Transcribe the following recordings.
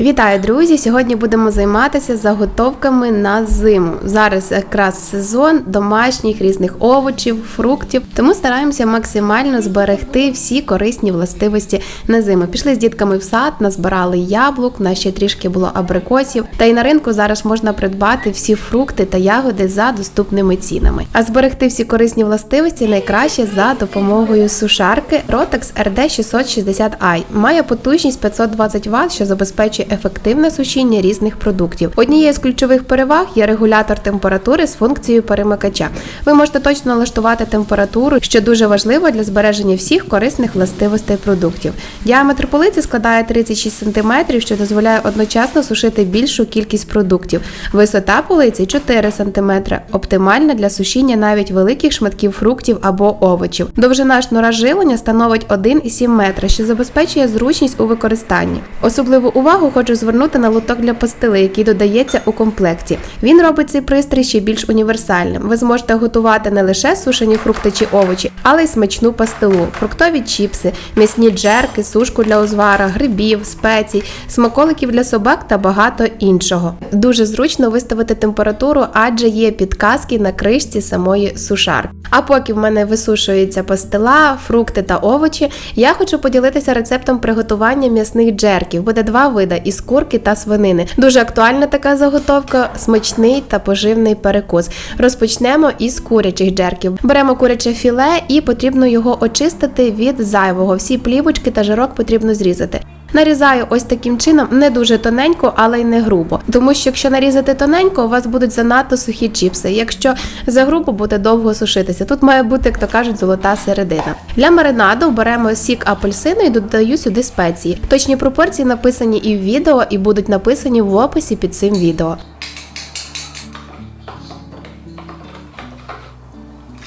Вітаю, друзі! Сьогодні будемо займатися заготовками на зиму. Зараз якраз сезон домашніх різних овочів, фруктів, тому стараємося максимально зберегти всі корисні властивості на зиму. Пішли з дітками в сад, назбирали яблук, на ще трішки було абрикосів. Та й на ринку зараз можна придбати всі фрукти та ягоди за доступними цінами. А зберегти всі корисні властивості найкраще за допомогою сушарки Rotex RD 660 i Має потужність 520 Вт, що забезпечує ефективне сушіння різних продуктів. Однією з ключових переваг є регулятор температури з функцією перемикача. Ви можете точно налаштувати температуру, що дуже важливо для збереження всіх корисних властивостей продуктів. Діаметр полиці складає 36 см, що дозволяє одночасно сушити більшу кількість продуктів. Висота полиці 4 см, оптимальна для сушіння навіть великих шматків фруктів або овочів. Довжина шнура живлення становить 1,7 метра, що забезпечує зручність у використанні. Особливу увагу хочу звернути на лоток для пастили, який додається у комплекті. Він робить цей пристрій ще більш універсальним. Ви зможете готувати не лише сушені фрукти чи овочі, але й смачну пастилу, фруктові чіпси, м'ясні джерки, сушку для узвара, грибів, спецій, смаколиків для собак та багато іншого. Дуже зручно виставити температуру, адже є підказки на кришці самої сушарки. А поки в мене висушується пастила, фрукти та овочі, я хочу поділитися рецептом приготування м'ясних джерків. Буде два види із курки та свинини. Дуже актуальна така заготовка, смачний та поживний перекус. Розпочнемо із курячих джерків. Беремо куряче філе і потрібно його очистити від зайвого. Всі плівочки та жирок потрібно зрізати. Нарізаю ось таким чином не дуже тоненько, але й не грубо. Тому що якщо нарізати тоненько, у вас будуть занадто сухі чіпси. Якщо за грубо буде довго сушитися. Тут має бути, як то кажуть, золота середина. Для маринаду беремо сік апельсину і додаю сюди спеції. Точні пропорції написані і в відео, і будуть написані в описі під цим відео.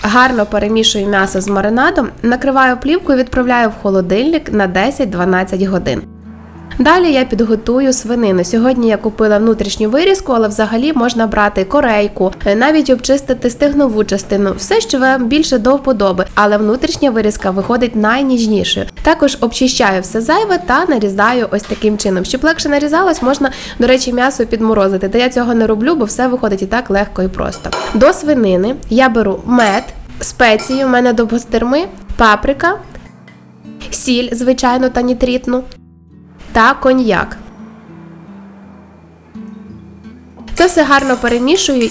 Гарно перемішую м'ясо з маринадом, накриваю плівкою і відправляю в холодильник на 10-12 годин. Далі я підготую свинину. Сьогодні я купила внутрішню вирізку, але взагалі можна брати корейку, навіть обчистити стегнову частину, все, що вам більше до вподоби, але внутрішня вирізка виходить найніжнішою. Також обчищаю все зайве та нарізаю ось таким чином. Щоб легше нарізалось, можна, до речі, м'ясо підморозити. Та я цього не роблю, бо все виходить і так легко і просто. До свинини я беру мед, спеції, у мене до пастерми, паприка, сіль, звичайно, та нітритну та коньяк. Це все гарно перемішую.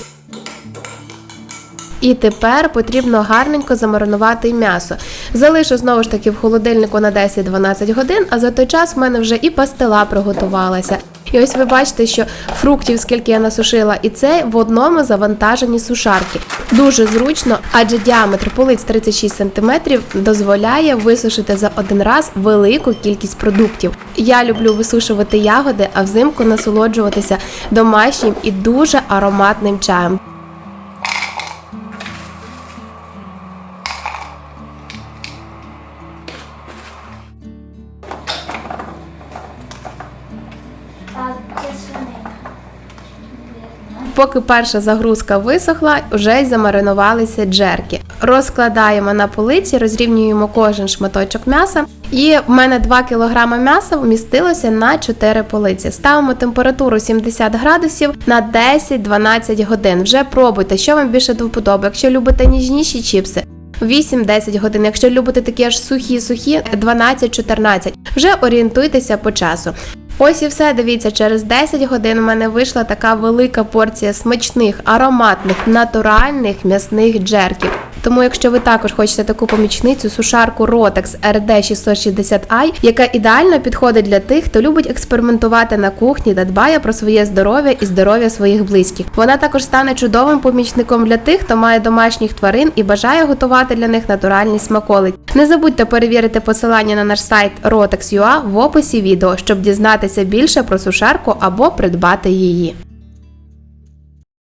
І тепер потрібно гарненько замаринувати м'ясо. Залишу знову ж таки в холодильнику на 10-12 годин, а за той час в мене вже і пастила приготувалася. І ось ви бачите, що фруктів, скільки я насушила, і це в одному завантаженні сушарки. Дуже зручно, адже діаметр полиць 36 см дозволяє висушити за один раз велику кількість продуктів. Я люблю висушувати ягоди, а взимку насолоджуватися домашнім і дуже ароматним чаєм. Поки перша загрузка висохла, вже й замаринувалися джерки. Розкладаємо на полиці, розрівнюємо кожен шматочок м'яса. І в мене 2 кг м'яса вмістилося на 4 полиці. Ставимо температуру 70 градусів на 10-12 годин. Вже пробуйте, що вам більше до вподоби. Якщо любите ніжніші чіпси, 8-10 годин. Якщо любите такі аж сухі-сухі, 12-14. Вже орієнтуйтеся по часу. Ось і все, дивіться, через 10 годин у мене вийшла така велика порція смачних, ароматних, натуральних м'ясних джерків. Тому, якщо ви також хочете таку помічницю, сушарку Rotex RD 660 i яка ідеально підходить для тих, хто любить експериментувати на кухні та дбає про своє здоров'я і здоров'я своїх близьких. Вона також стане чудовим помічником для тих, хто має домашніх тварин і бажає готувати для них натуральні смаколики. Не забудьте перевірити посилання на наш сайт Rotex.ua в описі відео, щоб дізнатися більше про сушарку або придбати її.